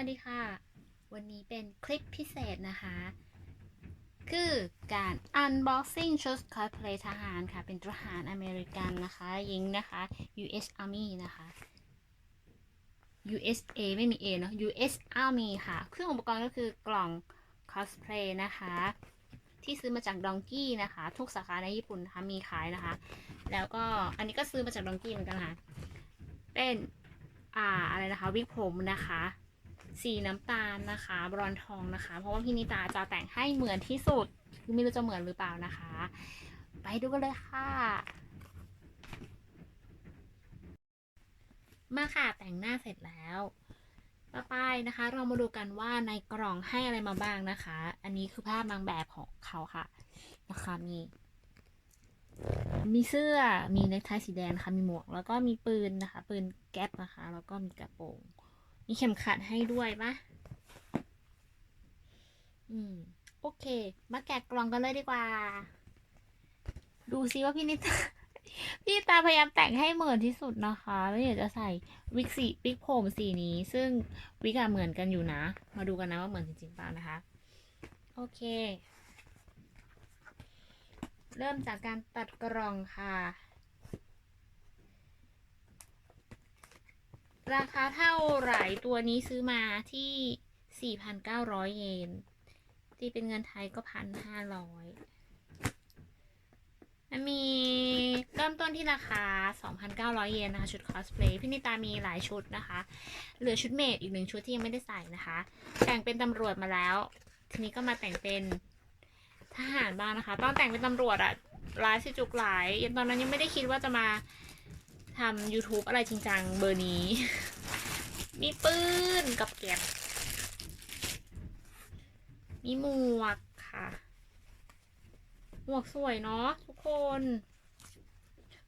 วัสดีค่ะ วันนี้เป็นคลิปพิเศษนะคะ คือการ unboxing ชุด cosplay ทหารค่ะ เป็นทหารอเมริกันนะคะ ยิงนะคะ US Army นะคะ USA ไม่มี A เนอะ US Army ค่ะ เครื่องอุปกรณ์ก็คือกล่อง cosplay นะคะ ที่ซื้อมาจากดองกี้นะคะ ทุกสาขาในญี่ปุ่นนะคะมีขายนะคะ แล้วก็อันนี้ก็ซื้อมาจากดองกี้เหมือนกันค่ะ เป็น อ่าอะไรนะคะวิกผมนะคะ สีน้ำตาลนะคะบรอนทองนะคะ เพราะว่าพี่นิตาจะแต่งให้เหมือนที่สุดคือไม่รู้จะเหมือนหรือเปล่านะคะ ไปดูกันเลยค่ะ มาค่ะแต่งหน้าเสร็จแล้วต่อไปนะคะ เรามาดูกันว่าในกล่องให้อะไรมาบ้างนะคะ อันนี้คือภาพนางแบบของเขาค่ะนะคะมีมีเสื้อมีเนคไทสีแดงนะคะมีหมวก แล้วก็มีปืนนะคะ ปืนแก๊ปนะคะ แล้วก็มีกระโปรง มีเข็มขัดให้ด้วยปะอืม โอเค มาแกะกล่องกันเลยดีกว่า ดูซิว่าพี่นิตา พี่ตาพยายามแต่งให้เหมือนที่สุดนะคะ แล้วเดี๋ยวจะใส่วิกสีวิกผมสีนี้ ซึ่งวิกอะเหมือนกันอยู่นะ มาดูกันนะว่าเหมือนจริงๆเปล่านะคะ โอเค เริ่มจากการตัดกล่องค่ะ ราคาเท่าไหร่ตัวนี้ซื้อมาที่ 4,900 เยน ที่เป็นเงินไทยก็ 1,500มันมีเริ่มต้นที่ราคา 2,900 เยนนะคะ ชุดคอสเพลย์พี่นิตามีหลายชุดนะคะ เหลือชุดเมดอีกหนึ่งชุดที่ยังไม่ได้ใส่นะคะ แต่งเป็นตำรวจมาแล้ว ทีนี้ก็มาแต่งเป็นทหารบ้างนะคะ ตอนแต่งเป็นตำรวจอะร้ายสิจุกหลายยังตอนนั้นยังไม่ได้คิดว่าจะมา ทำ YouTube อะไรจริงจังเบอร์นี้ มีปืนกับเก็บมีหมวกค่ะ หมวกสวยเนาะทุกคน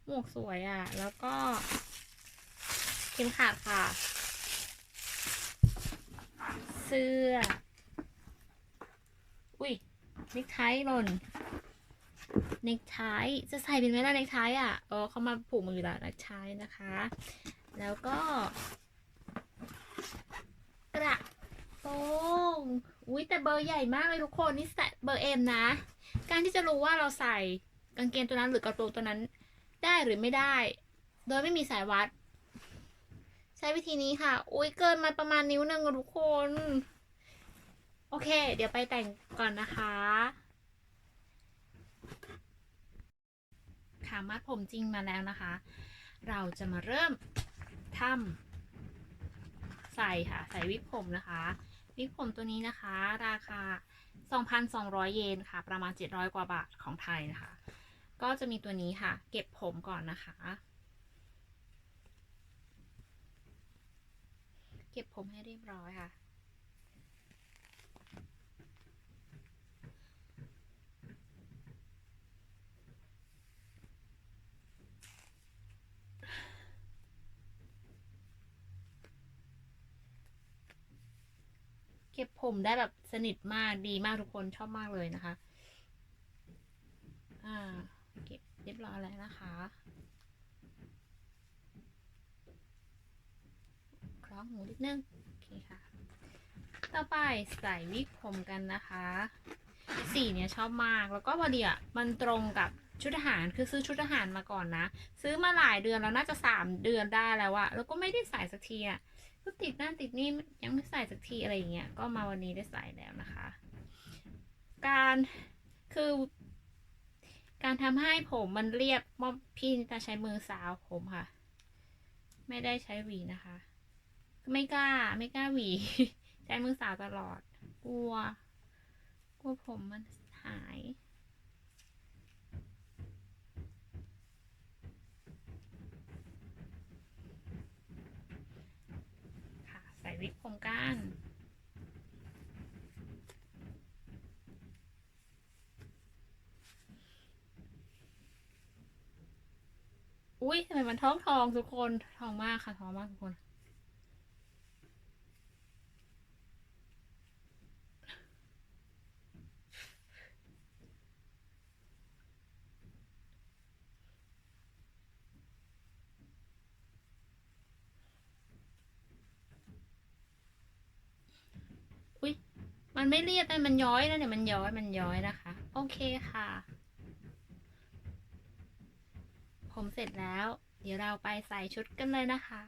หมวกสวยอะ่ะ แล้วก็ เข็มขัดค่ะ เสื้อ อุ้ยเนคไทหล่น เนคไทจะใส่เป็นไหมล่ะเนคไทอะเออเขามาผูกมือแล้วเนคไทนะคะ แล้วก็ กระโปรงอุ้ยแต่เบอร์ใหญ่มากเลยทุกคนนี่ใส่เบอร์เอ็มนะ การที่จะรู้ว่าเราใส่กางเกงตัวนั้นหรือกระโปรงตัวนั้นได้หรือไม่ได้ โดยไม่มีสายวัด ใช้วิธีนี้ค่ะ อุ้ยเกินมาประมาณนิ้วหนึ่งทุกคน โอเค เดี๋ยวไปแต่งก่อนนะคะ ขามัดผมจริงมาแล้วนะคะ เราจะมาเริ่มทำใส่ค่ะ ใส่วิกผมนะคะ วิกผมตัวนี้นะคะ ราคา 2,200 เยนค่ะ ประมาณ 700 กว่าบาทของไทยนะคะ ก็จะมีตัวนี้ค่ะ เก็บผมก่อนนะคะ เก็บผมให้เรียบร้อยค่ะ เก็บผมได้แบบสนิทมากดีมากทุกคนชอบมากเลยนะคะ อ่า เก็บเรียบร้อยแล้วนะคะคล้องหูนิดนึงโอเคค่ะ ต่อไปใส่วิกผมกันนะคะ สีเนี้ยชอบมาก แล้วก็พอดีอะมันตรงกับชุดทหารคือซื้อชุดทหารมาก่อนนะ ซื้อมาหลายเดือนแล้วน่าจะสามเดือนได้แล้วอะแล้วก็ไม่ได้ใส่สักทีอะ ก็ติดนั่นติดนี่ยังไม่ใส่สักทีอะไรอย่างเงี้ยก็มาวันนี้ได้ใส่แล้วนะคะ การคือการทำให้ผมมันเรียบมอพี่นิตาใช้มือสาวผมค่ะ ไม่ได้ใช้หวีนะคะ ไม่กล้าไม่กล้าหวี ใช้มือสาวตลอด กลัว กลัวผมมันหาย ค่ะ ใส่ วิกผมก้านอุ้ยทำไมมันท้องทองทุกคน ทองมากค่ะ ทองมากทุกคน มันไม่เรียบแต่มันย้อยนะเนี่ยมันย้อยมันย้อยนะคะ โอเคค่ะ ผมเสร็จแล้ว เดี๋ยวเราไปใส่ชุดกันเลยนะคะ